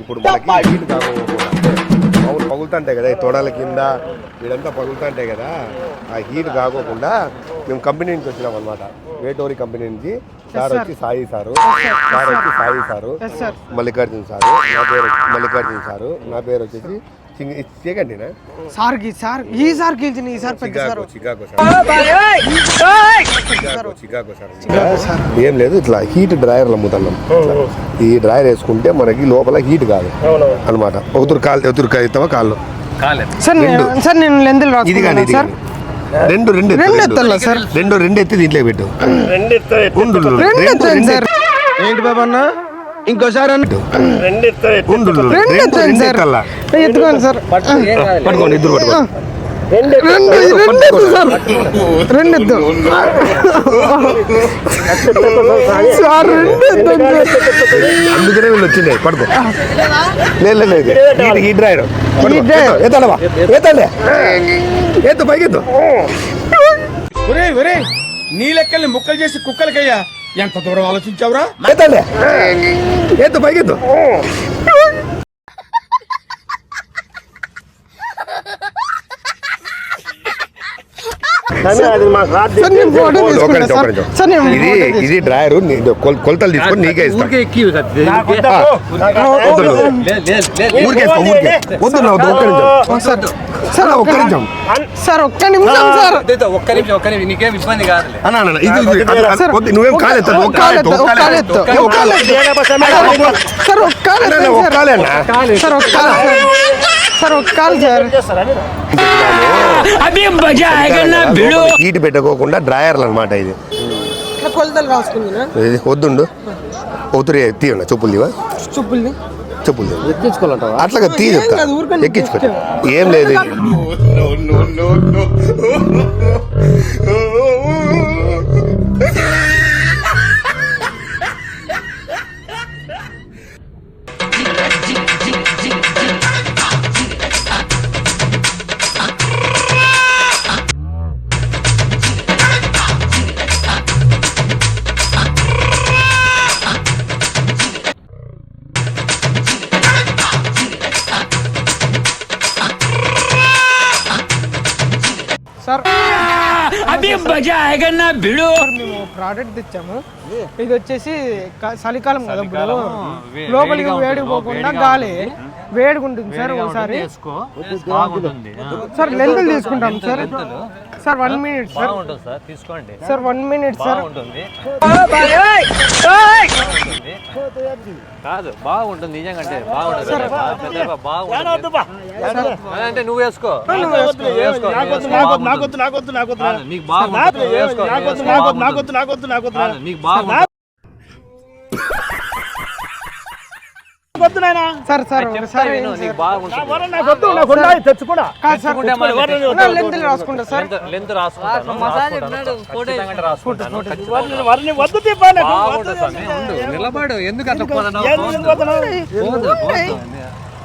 ఇప్పుడు మనకి మామూలు పగులుతుంటాయి కదా ఈ తొడల కింద వీడంతా పగులుతుంటాయి కదా ఆ హీట్ కాకోకుండా మేము కంపెనీ నుంచి వచ్చినాం అనమాట వేటోరి కంపెనీ నుంచి. సార్ వచ్చి సాయి సారు. సార్ వచ్చి సాయి సారు. మల్లికార్జున సారు. నా పేరు మల్లికార్జున సారు. నా పేరు వచ్చేసి చేయకండినా సార్ సార్ ఈ సార్ గెలిచిన ఈ సార్ పెద్ద sir Chicago Chicago sir Chicago Chicago sir ఏం లేదు ఇట్లా హీట్ డ్రైయర్లు అమ్ముతున్నాం. ఈ డ్రైయర్ వేసుకుంటే మనకి లోపల హీట్ కాదు. అనమాట ఒకతురు కాలు ఎదురు ఎత్తావా? కాళ్ళు. సార్ నేను సార్ నేను లెందులు ఇది కానీ సార్? రెండు రెండు ఎత్తు, రెండు రెండు. ఎత్తాలా సార్? రెండు రెండు ఎత్తి దీంట్లో పెట్టు. రెండు రెండు సార్. ఏంటి బాబు అన్న? ఇంకోసారి సార్. ఎత్తుకోండి సార్. పట్టుకోండి ఇద్దరు పట్టుకోండి రెండు రెండు ఎత్తు సార్. అందుకనే వీళ్ళు వచ్చిండే. పడుకో. లేదు లేదు. ఎత్తాడవా ఎత్తండి ఎత్తు పైకి ఎత్తు ఒరే ఒరే నీ లెక్కల్ని ముక్కలు చేసి కుక్కలకయ్యా. ఎంత దూరం ఆలోచించావురా? ఎత్తండి ఎత్తు పైకి ఎత్తు సార్ నేను ఫోటో ఒక తీసుకుంటా నిమిషం, ఒక సార్ నిమిషం. సార్ నేను ఇది డ్రాయర్ కొలతలు తీసుకొని నీకే ఇస్తాను ఎక్కి వద్దు ఊరికే ఇస్తాం ఊరికే వద్దు నా వద్దు ఒక్క నిమిషం సార్ సార్ ఒక్క నిమిషం సార్ ఒక్క నిమిషం సార్ ఒక్క నిమిషం ఒక్క నిమిషం నీకేం ఇబ్బంది అన్న, ఇది నువ్వేం కాలు ఎత్తదు ఒక్క కాలు ఎత్తు, ఒక్క కాలు ఎత్తు, ఒక్క ఒక్క కాలు ఎత్తు. సార్ ఒక్క అన్న, అన్న, ఒక్క కాలు అన్న. సార్ ఒక్క సార్ ఒక్క సార్ హీట్ పెట్టుకోకుండా డ్రాయర్లు అనమాట ఇది. వద్దుండు. ఒత్తురి తీయండి చెప్పులు తీవా? చెప్పులు అట్లాగా తీ చెప్తా. ఎక్కించుకో. ఏం లేదు సార్. మేము ప్రోడక్ట్ తెచ్చాము. ఇది వచ్చేసి క- చలికాలం కదా ఇప్పుడు లోపలికి వేడి పోకుండా గాలి. వేడిగా ఉంటుంది సార్ ఒకసారి బాగుంటుంది. సార్ లెంతులు తీసుకుంటాం sir. Sir one minute sir. బాగుంటుంది సార్. తీసుకోండి. Sir one minute sir. బాగుంటుంది. కాదు బాగుంటుంది నిజంగా అంటే బాగుంటుంది బాగుంటుంది అంటే నువ్వు వేసుకో వేసుకో. కాదు, నీకు బాగుంటుంది సార్ సార్ కాదు సార్ రాసుకుంటా సార్. లెంత్ రాసుకుంటాను ఉండు. నిలబడు ఎందుకు అట్లా.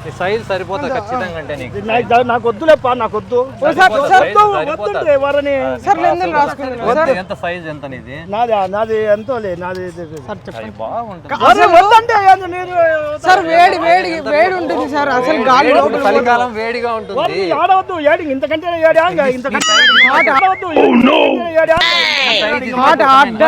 నీ సైజ్ సరిపోతుంది ఖచ్చితంగా అంటే నీకు నాకు వద్దులేప్పా నాకు వద్దు ఎంత సైజ్ ఎంత నీది నాది నాది ఎంతోలే నాది సార్ చెప్పండి అది బాగుంటుంది వారని వద్దంటే ఏంది నేను సార్ వేడి వేడి వేడి ఉంటుంది సార్ అసలు గాలి చలికాలం వేడిగా ఉంటుంది ఆడవద్దు ఏడి ఇంతకంటే ఇంతకంటే ఆడవద్దు ఇంతకంటే hot hot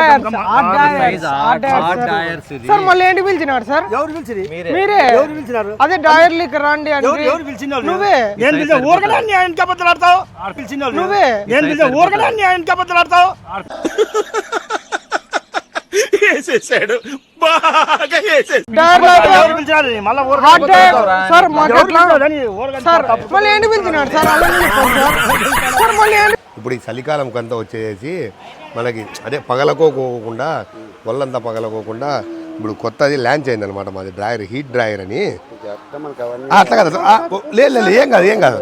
hot hot sir మళ్ళీ ఏంటి పిలిచినాడు సార్ ఎవరు పిలిచిరి మీరే మీరే ఎవరు పిలిచినారు అదే డయర్లీకి రండి ఎవరు అంటే ఎవరు పిలిచిన వాళ్ళు? నువ్వే. నేను పిలిచిన ఊరకనే పిలిచిన. నేను పిలిచిన ఊరకనే సార్ మళ్ళీ ఏంటి పిలిచినాడు సార్ ఇప్పుడు ఈ చలికాలం అంతా వచ్చేసి మనకి అదే పగలకోకోకుండా ఒళ్ళంతా పగలకోకుండా ఇప్పుడు కొత్తది లాంచ్ అయింది అనమాట మాది డ్రాయర్ హీట్ డ్రాయర్ అని. అట్లా కాదు లేదు లేదు ఏం కాదు ఏం కాదు.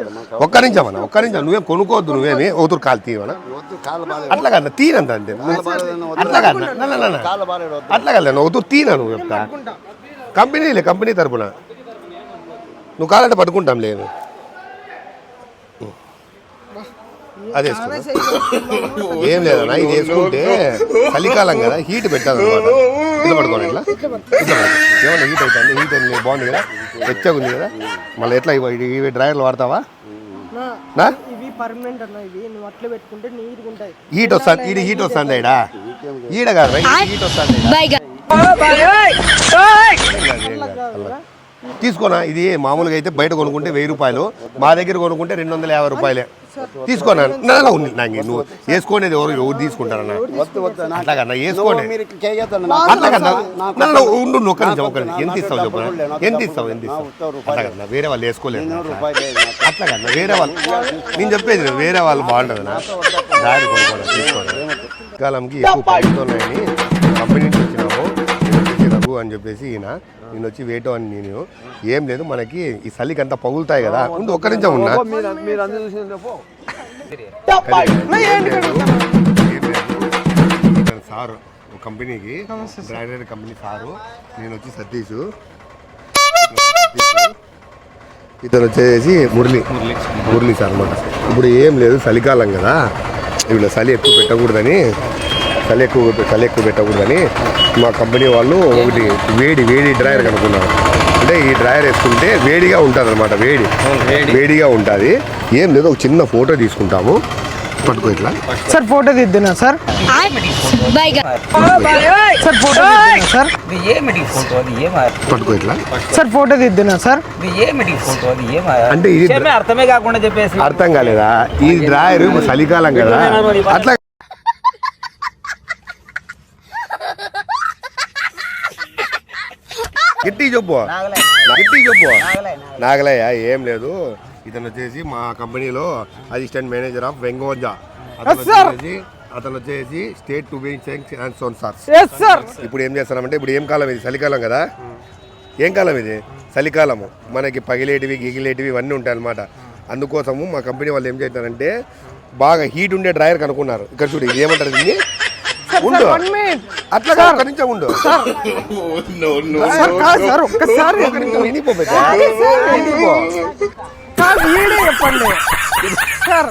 ఒక్క నిమిషం అన్న ఒక్క నిమిషం నువ్వేం కొనుక్కోవద్దు నువ్వేమి ఓతురు కాలు తీయమన్నా అట్లా కాదు తీనంత అంటే అట్లా కాదు. అట్లా కాదు ఓతురు తీనా నువ్వు చెప్తా? కంపెనీలే కంపెనీ తరపున. నువ్వు కాలంటే పట్టుకుంటాం లేదు అది ఏం లేదన్నా ఇది వేసుకుంటే చలికాలం కదా హీట్ పెట్టాలన్నమాట. ఇట్లా పడుకోండి ఇట్లా. ఇట్లా. ఏమన్నా హీట్ అవుతుంది? హీట్ అయింది బాగుంది కదా? వెచ్చగా ఉంది కదా? మళ్ళీ ఎట్లా ఇవి ఇవి డ్రైవర్లు వాడతావా? నా, నా? ఇవి పర్మనెంట్ అన్న ఇవి. నువ్వు అట్లా పెట్టుకుంటే నీట్గా ఉంటాయి. హీట్ వస్తుంది ఈడ హీట్ వస్తుంది ఈడ ఈడ కాదు హీట్ వస్తుంది తీసుకోనా? ఇది మామూలుగా అయితే బయట కొనుక్కుంటే వెయ్యి రూపాయలు. మా దగ్గర కొనుక్కుంటే రెండు వందల యాభై రూపాయలే. తీసుకోనా? నా ఉంది. నాకు నువ్వు వేసుకునేది ఎవరు ఎవరు తీసుకుంటారన్నా? అట్లాగన్నా వేసుకోండి. అట్లాగన్నా చేయగలుగుతారు ఉండు నువ్వు ఒక్క నిమిషం ఒక్క ఎంత ఇస్తావు చెప్పు ఎంత ఇస్తావు ఎంత ఇస్తావు? అట్లాగన్నా వేరే వాళ్ళు వేసుకోలేదు అట్లాగన్నా వేరే వాళ్ళు నేను చెప్పేది వేరే వాళ్ళు బాగుంటుంది నా. దారి కొనుక్కోవడం తీసుకోవడం కాలంకి ఎక్కువ పడుతున్నాయని కంపెనీ నుంచి వచ్చిన రఘు అని చెప్పేసి ఈయన నేను వచ్చి వేటో అని నేను. ఏం లేదు మనకి ఈ చలికి అంతా పగులుతాయి కదా. ముందు ఒక్క నిమిషం ఉన్నా. సారు ఒక కంపెనీకి బ్రాండెడ్ కంపెనీ సారు. నేను వచ్చి సతీష్. ఇతను వచ్చేసి మురళి. మురళి. సార్ అనమాట ఇప్పుడు ఏం లేదు చలికాలం కదా. ఇప్పుడు చలి ఎక్కువ పెట్టకూడదని చలి ఎక్కువ చలి ఎక్కువ పెట్టకూడదని మా కంపెనీ వాళ్ళు ఒకటి వేడి వేడి డ్రాయర్ కనుక్కున్నారు. అంటే ఈ డ్రాయర్ వేసుకుంటే వేడిగా ఉంటుంది అనమాట వేడి. వేడిగా ఉంటుంది. ఏం లేదు ఒక చిన్న ఫోటో తీసుకుంటాము. పట్టుకో ఇట్లా. సార్ ఫోటో దిద్దునా సార్? Sir photo sir? పట్టుకో ఇట్లా. సార్ ఫోటో దిద్దునా సార్? అంటే ఇది అర్థమే కాకుండా చెప్పేసి అర్థం కాలేదా? ఈ డ్రాయర్ చలికాలం కదా. అట్లా గిట్టి చెప్పు గిట్టి చెప్పు నాగలయ్య ఏం లేదు. ఇతను వచ్చేసి మా కంపెనీలో అసిస్టెంట్ మేనేజర్ ఆఫ్ వెంగోజా అతను. వచ్చేసి అతను వచ్చేసి state to be and son sir ఇప్పుడు ఏం చేస్తామంటే ఇప్పుడు ఏం కాలం ఇది? చలికాలం కదా? ఏం కాలం ఇది? చలికాలము. మనకి పగిలేటివి గిగిలేటివి ఇవన్నీ ఉంటాయి అన్నమాట. అందుకోసము మా కంపెనీ వాళ్ళు ఏం చేస్తారంటే బాగా హీట్ ఉండే డ్రైయర్ కనుక్కున్నారు. ఇక్కడ చూడు ఇది ఏమంటారు దీన్ని? ఉండు. అట్లా ఒక్క నిమిషం ఉండు. సార్. కాదు సార్ ఒక్కసారి ఒక్క నిమిషం వినిపో బిడ్డ. వినిపో. సార్. వీడే చెప్పండి. సార్